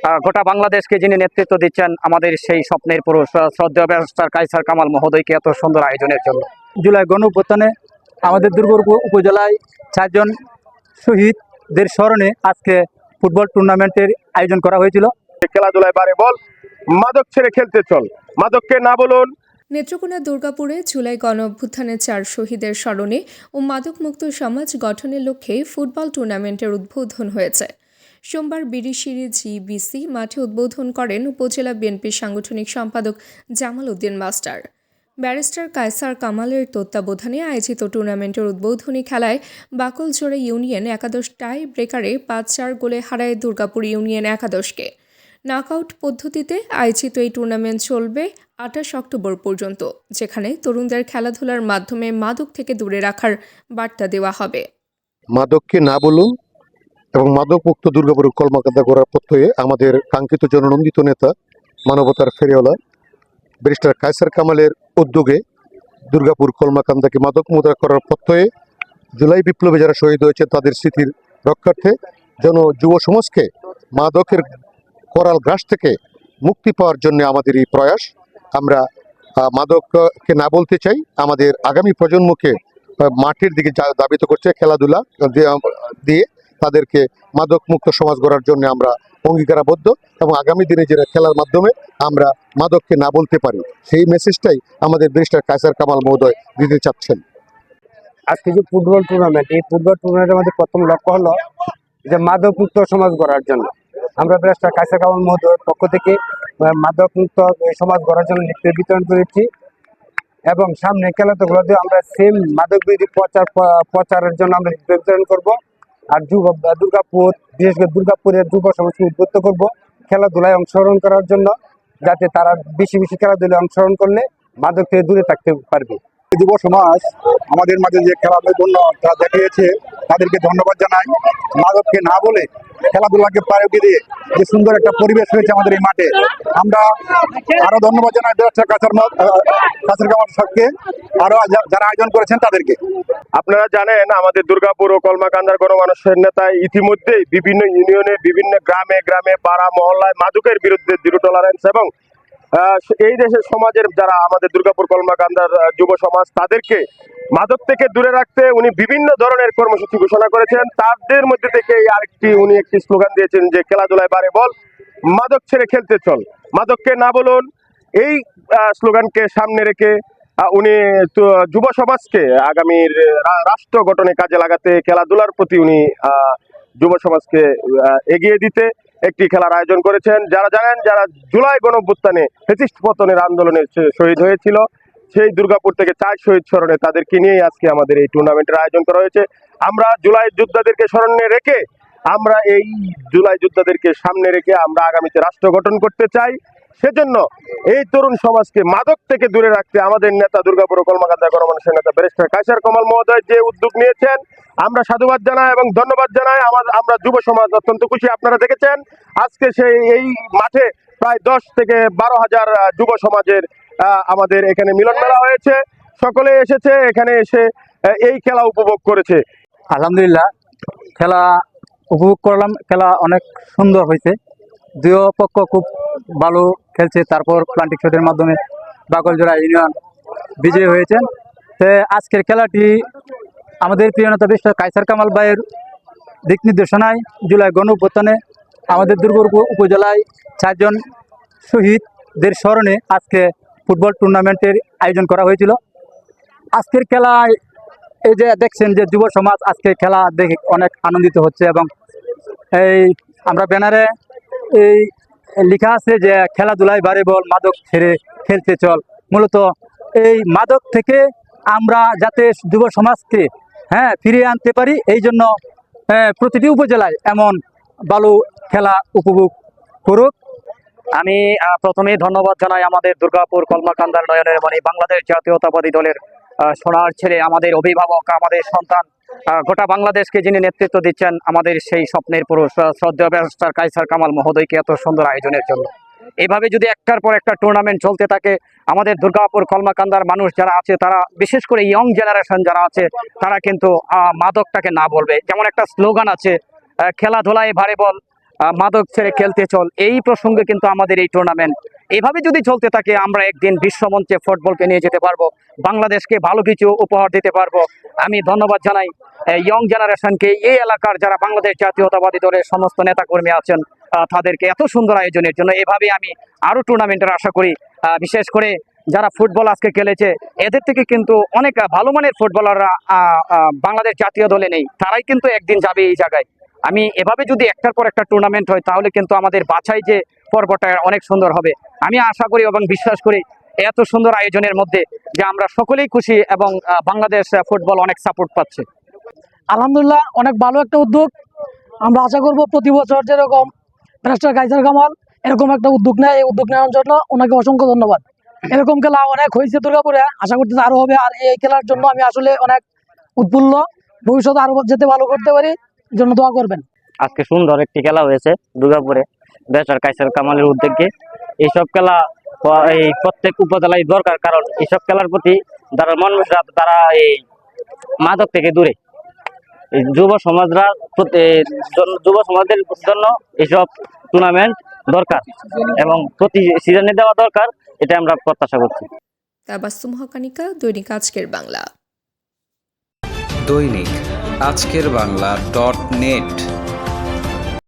আহ, গোটা বাংলাদেশকে যিনি নেতৃত্ব দিচ্ছেন আমাদের সেই স্বপ্নের পুরুষ আহ, শ্রদ্ধেয় ব্যারিস্টার কাইসার কামাল মহোদয়কে এত সুন্দর আয়োজনের জন্য। জুলাই গণ আমাদের দুর্গাপুর উপজেলায় চারজন শহীদদের স্মরণে আজকে ফুটবল টুর্নামেন্টের আয়োজন করা হয়েছিল। খেলাধুলায় বারে বল মাদক ছেড়ে খেলতে চল। মাদককে না বলুন। নেত্রকোনা দুর্গাপুরে জুলাই গণ অভ্যুত্থানের চার শহীদের স্মরণে ও মাদকমুক্ত সমাজ গঠনের লক্ষ্যে ফুটবল টুর্নামেন্টের উদ্বোধন হয়েছে। সোমবার বিরিশিরি জিবিসি মাঠে উদ্বোধন করেন উপজেলা বিএনপির সাংগঠনিক সম্পাদক জামাল উদ্দিন মাস্টার। ব্যারিস্টার কায়সার কামালের তত্ত্বাবধানে আয়োজিত টুর্নামেন্টের উদ্বোধনী খেলায় বাকলজোড়া ইউনিয়ন একাদশ টাই ব্রেকারে পাঁচ চার গোলে হারায় দুর্গাপুর ইউনিয়ন একাদশকে। নকআউট পদ্ধতিতে আয়োজিত এই টুর্নামেন্ট চলবে আঠাশ অক্টোবর পর্যন্ত, যেখানে তরুণদের খেলাধুলার মাধ্যমে মাদক থেকে দূরে রাখার বার্তা দেওয়া হবে। মাদককে না বলুন এবং মাদক মুক্ত দুর্গাপুর কলমাকান্দা করার প্রত্যয়ে আমাদের কাঙ্ক্ষিত জননন্দিত নেতা, মানবতার ফেরিওয়ালা, ব্যারিস্টার কায়সার কামালের উদ্যোগে দুর্গাপুর কলমাকান্দাকে মাদক মুদ্রা করার প্রত্যয়ে জুলাই বিপ্লবে যারা শহীদ হয়েছে তাদের স্মৃতির রক্ষার্থে যেন যুব সমাজকে মাদকের করাল গ্রাস থেকে মুক্তি পাওয়ার জন্য আমাদের এই প্রয়াস। আমরা মাদককে না বলতে চাই, আমাদের আগামী প্রজন্মকে মাঠের দিকে ধাবিত করছে খেলাধুলা দিয়ে তাদেরকে মাদক মুক্ত সমাজ গড়ার জন্য আমরা অঙ্গীকারাবদ্ধ এবং আগামী দিনে যেটা খেলার মাধ্যমে আমরা মাদককে না বলতে পারি, সেই মেসেজটাই আমাদের ব্যারিস্টার কায়সার কামাল মহোদয় দিতে চাচ্ছেন। আজকে যে ফুটবল টুর্নামেন্ট এই ফুটবল টুর্নামেন্টের আমাদের প্রথম লক্ষ্য হলো যে মাদক মুক্ত সমাজ গড়ার জন্য। আমরা ব্যারিস্টার কায়সা কামাল মহোদয়ের পক্ষ থেকে মাদক মুক্ত সমাজ গড়ার জন্য লিফলেট বিতরণ করেছি এবং সামনে খেলাধুলাতে আমরা সেম মাদক বিরোধী প্রচার, প্রচারের জন্য আমরা বিতরণ করব। আর যুব দুর্গাপুর বিশেষ করে দুর্গাপুরের যুব সমাজকে উদ্বুদ্ধ করব। খেলাধুলায় অংশগ্রহণ করার জন্য, যাতে তারা বেশি বেশি খেলাধুলায় অংশগ্রহণ করলে মাদক থেকে দূরে থাকতে পারবে। যুব সমাজ আমাদের মাঝে যে খেলাধুলার জন্য তারা দেখিয়েছে, তাদেরকে ধন্যবাদ জানাই। মাদককে না বলে খেলাধুলাকে পায়োকে দিয়ে যে সুন্দর একটা পরিবেশ হয়েছে আমাদের এই মাঠে। আমরা আরও ধন্যবাদ জানাই কাছার কাছের কামার সবকে আরও যারা আয়োজন করেছেন তাদেরকে। আপনারা জানেন, আমাদের দুর্গাপুর ও কলমাকান্দার গণমানুষের নেতা ইতিমধ্যেই বিভিন্ন ইউনিয়নে বিভিন্ন গ্রামে গ্রামে, পাড়া, মহল্লায় মাদুকের বিরুদ্ধে জিরো টলারেন্স এবং এই দেশের সমাজের যারা আমাদের দুর্গাপুর কলমাকান্দার যুব সমাজ, তাদেরকে মাদক থেকে দূরে রাখতে উনি বিভিন্ন ধরনের কর্মসূচি ঘোষণা করেছেন তাদের মধ্যে থেকে আরেকটি, উনি একটি স্লোগান দিয়েছেন যে, খেলাধুলায় বারে বল, মাদক ছেড়ে খেলতে চল। মাদককে না বলুন, এই স্লোগানকে সামনে রেখে উনি যুব সমাজকে আগামীর রাষ্ট্র গঠনে কাজে লাগাতে, খেলাধুলার প্রতি উনি যুব সমাজকে এগিয়ে দিতে একটি খেলার আয়োজন করেছেন। যারা জানেন, যারা জুলাই গণভ্যুত্থানে ফেসিস্ট পতনের আন্দোলনে শহীদ হয়েছিল, সেই দুর্গাপুর থেকে চার শহীদ স্মরণে তাদেরকে নিয়েই আজকে আমাদের এই টুর্নামেন্টের আয়োজন করা হয়েছে। আমরা জুলাই যোদ্ধাদেরকে স্মরণে রেখে, আমরা এই জুলাই যোদ্ধাদেরকে সামনে রেখে আমরা আগামীতে রাষ্ট্র গঠন করতে চাই। সেজন্য এই তরুণ সমাজকে মাদক থেকে দূরে রাখতে আমাদের নেতা দুর্গাপুর কলমাকান্দা গণমানুষের নেতা ব্যারিস্টার কাইসার কমাল মহোদয় যে উদ্যোগ নিয়েছেন, আমরা সাধুবাদ জানাই এবং ধন্যবাদ জানাই। আমার, আমরা যুব সমাজ অত্যন্ত খুশি, আপনারা দেখেছেন। আজকে সেই, এই মাঠে প্রায় দশ থেকে বারো হাজার যুব সমাজের আমাদের এখানে মিলন মেলা হয়েছে। সকলে এসেছে, এখানে এসে এই খেলা উপভোগ করেছে। আলহামদুলিল্লাহ, খেলা উপভোগ করলাম। খেলা অনেক সুন্দর হয়েছে। দুই পক্ষ খুব ভালো খেলছে। তারপর প্লান্টিক শটের মাধ্যমে বাকলজোড়া ইউনিয়ন বিজয়ী হয়েছেন তো আজকের খেলাটি আমাদের প্রিয় নেতা বিশ্ব কাইসার কামাল ভাইয়ের দিক নির্দেশনায় জুলাই গণ অভ্যুত্থানে আমাদের দুর্গাপুর উপজেলায় চারজন শহীদদের স্মরণে আজকে ফুটবল টুর্নামেন্টের আয়োজন করা হয়েছিল। আজকের খেলায় এই যে দেখছেন যে যুব সমাজ আজকে খেলা দেখে অনেক আনন্দিত হচ্ছে এবং এই আমরা ব্যানারে এই লেখা আছে যে খেলাধুলায় বারে বল, মাদক ছেড়ে খেলতে চল। মূলত এই মাদক থেকে আমরা যাতে যুব সমাজকে হ্যাঁ ফিরিয়ে আনতে পারি, এই জন্য প্রতিটি উপজেলায় এমন ভালো খেলা উপভোগ করুক। আমি প্রথমেই ধন্যবাদ জানাই আমাদের দুর্গাপুর কলমাকান্দার নয়নের মানে বাংলাদেশ জাতীয়তাবাদী দলের সোনার ছেলে, আমাদের অভিভাবক, আমাদের সন্তান গোটা বাংলাদেশকে যিনি নেতৃত্ব দিচ্ছেন, আমাদের সেই স্বপ্নের পুরুষ শ্রদ্ধেয় ব্যারিস্টার কাইসার কামাল মহোদয়কে এত সুন্দর আয়োজনের জন্য। এভাবে যদি একটার পর একটা টুর্নামেন্ট চলতে থাকে, আমাদের দুর্গাপুর কলমাকান্দার মানুষ যারা আছে, তারা বিশেষ করে ইয়ং জেনারেশন যারা আছে, তারা কিন্তু মাদকটাকে না বলবে। যেমন একটা স্লোগান আছে খেলাধুলায় ভারে বল মাদক ছেড়ে খেলতে চল। এই প্রসঙ্গে কিন্তু আমাদের এই টুর্নামেন্ট এভাবে যদি চলতে থাকে, আমরা একদিন বিশ্বমঞ্চে ফুটবলকে নিয়ে যেতে পারব, বাংলাদেশকে ভালো কিছু উপহার দিতে পারব। আমি ধন্যবাদ জানাই ইয়ং জেনারেশনকে এই এলাকার যারা বাংলাদেশ জাতীয়তাবাদী দলের সমস্ত নেতাকর্মী আছেন তাদেরকে এত সুন্দর আয়োজনের জন্য এভাবে আমি আরও টুর্নামেন্টের আশা করি। বিশেষ করে যারা ফুটবল আজকে খেলেছে, এদের থেকে কিন্তু অনেক ভালো মানের ফুটবলাররা বাংলাদেশ জাতীয় দলে নেই। তারাই কিন্তু একদিন যাবে এই জায়গায়। আমি এভাবে যদি একটার পর একটা টুর্নামেন্ট হয়, তাহলে কিন্তু আমাদের বাছাই যে পর্বটা অনেক সুন্দর হবে। আমি আশা করি এবং বিশ্বাস করি এত সুন্দর আয়োজনের মধ্যে যে আমরা সকলেই খুশি এবং বাংলাদেশ ফুটবল অনেক সাপোর্ট পাচ্ছে। আলহামদুলিল্লাহ অনেক ভালো একটা উদ্যোগ। আমরা আশা করব প্রতি বছর যেরকম ব্যারিস্টার কাইসার কামাল এরকম একটা উদ্যোগ নেয় এই উদ্যোগ নেওয়ার জন্য ওনাকে অসংখ্য ধন্যবাদ। এরকম খেলা অনেক হয়েছে দুর্গাপুরে আশা করতেছি আরও হবে। আর এই খেলার জন্য আমি আসলে অনেক উৎফুল্ল। ভবিষ্যতে আরও যেতে ভালো করতে পারি জন্য দোয়া করবেন। আজকে সুন্দর একটি খেলা হয়েছে দুর্গাপুরে। বেচার কাইসার কামালের উদ্যোগে। এইসব খেলা এই প্রত্যেক উপজেলায় দরকার কারণ এইসব খেলার প্রতি যারা মানুষরা তারা এই মাদক থেকে দূরে। এই যুব সমাজরা যুব সমাজের জন্য এইসব টুর্নামেন্ট দরকার এবং প্রতি সিজনে দেওয়া দরকার এটা আমরা প্রত্যাশা করছি। তাবাস্তুম হকানিকা দৈনিক আজকের বাংলা। দৈনিক আজকের বাংলা ডট নেট।